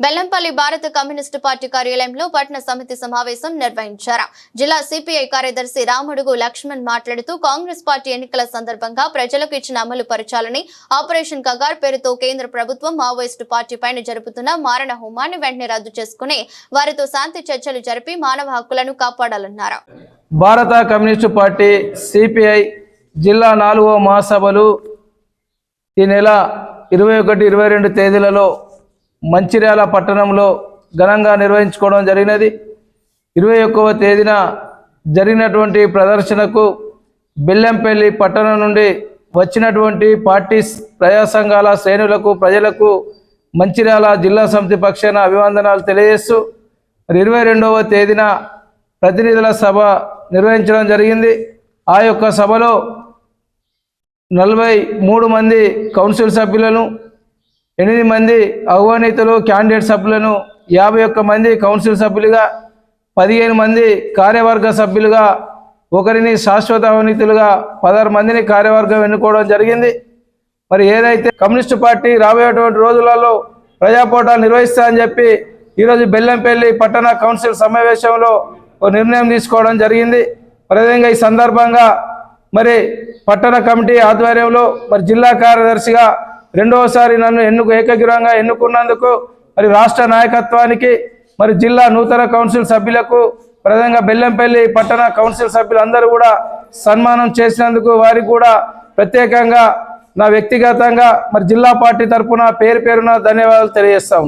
బెల్లంపల్లి భారత communist party కార్యాలయంలో పట్టణ సమితి సమావేశం నిర్వహించారు. జిల్లా సిపిఐ కార్యదర్శి రామడుగు లక్ష్మణ్ మాట్లాడుతూ కాంగ్రెస్ పార్టీ ఎన్నికల సందర్భంగా ప్రజలకు ఇచ్చిన అమలు పరచాలని ఆపరేషన్ కగార్ పేరుతో కేంద్ర ప్రభుత్వం మావోయిస్టు పార్టీ పైన జరుపుతున్న మారణ హోమాన్ని వెంటనే రద్దు చేసుకుని వారితో శాంతి చర్చలు జరిపి మానవ హక్కులను కాపాడాలన్నారు. భారత కమ్యూనిస్టు పార్టీ సిపిఐ జిల్లా నాలుగవ మహాసభలు ఈ నెల ఇరవై ఒకటి ఇరవై రెండు తేదీలలో మంచిర్యాల పట్టణంలో ఘనంగా నిర్వహించుకోవడం జరిగినది. ఇరవై ఒక్కవ తేదీన జరిగినటువంటి ప్రదర్శనకు బెల్లంపల్లి పట్టణం నుండి వచ్చినటువంటి పార్టీ ప్రజా సంఘాల శ్రేణులకు ప్రజలకు మంచిర్యాల జిల్లా సమితి పక్షాన అభివందనాలు తెలియజేస్తూ ఇరవై రెండవ తేదీన ప్రతినిధుల సభ నిర్వహించడం జరిగింది. ఆ యొక్క సభలో నలభై మూడు మంది కౌన్సిల్ సభ్యులను ఎనిమిది మంది ఆహ్వానితులు క్యాండిడేట్ సభ్యులను యాభై ఒక్క మంది కౌన్సిల్ సభ్యులుగా పదిహేను మంది కార్యవర్గ సభ్యులుగా ఒకరిని శాశ్వత అవనీతులుగా పదహారు మందిని కార్యవర్గం ఎన్నుకోవడం జరిగింది. మరి ఏదైతే కమ్యూనిస్టు పార్టీ రాబోయేటువంటి రోజులలో ప్రజాపోటాలు నిర్వహిస్తా అని చెప్పి ఈరోజు బెల్లంపల్లి పట్టణ కౌన్సిల్ సమావేశంలో ఒక నిర్ణయం తీసుకోవడం జరిగింది. ప్రధానంగా ఈ సందర్భంగా మరి పట్టణ కమిటీ ఆధ్వర్యంలో మరి జిల్లా కార్యదర్శిగా రెండవసారి నన్ను ఎన్నుకు ఏకగ్రీవంగా ఎన్నుకున్నందుకు మరి రాష్ట్ర నాయకత్వానికి మరి జిల్లా నూతన కౌన్సిల్ సభ్యులకు ప్రధానంగా బెల్లంపల్లి పట్టణ కౌన్సిల్ సభ్యులందరూ కూడా సన్మానం చేసినందుకు వారికి కూడా ప్రత్యేకంగా నా వ్యక్తిగతంగా మరి జిల్లా పార్టీ తరఫున పేరు పేరున ధన్యవాదాలు తెలియజేస్తా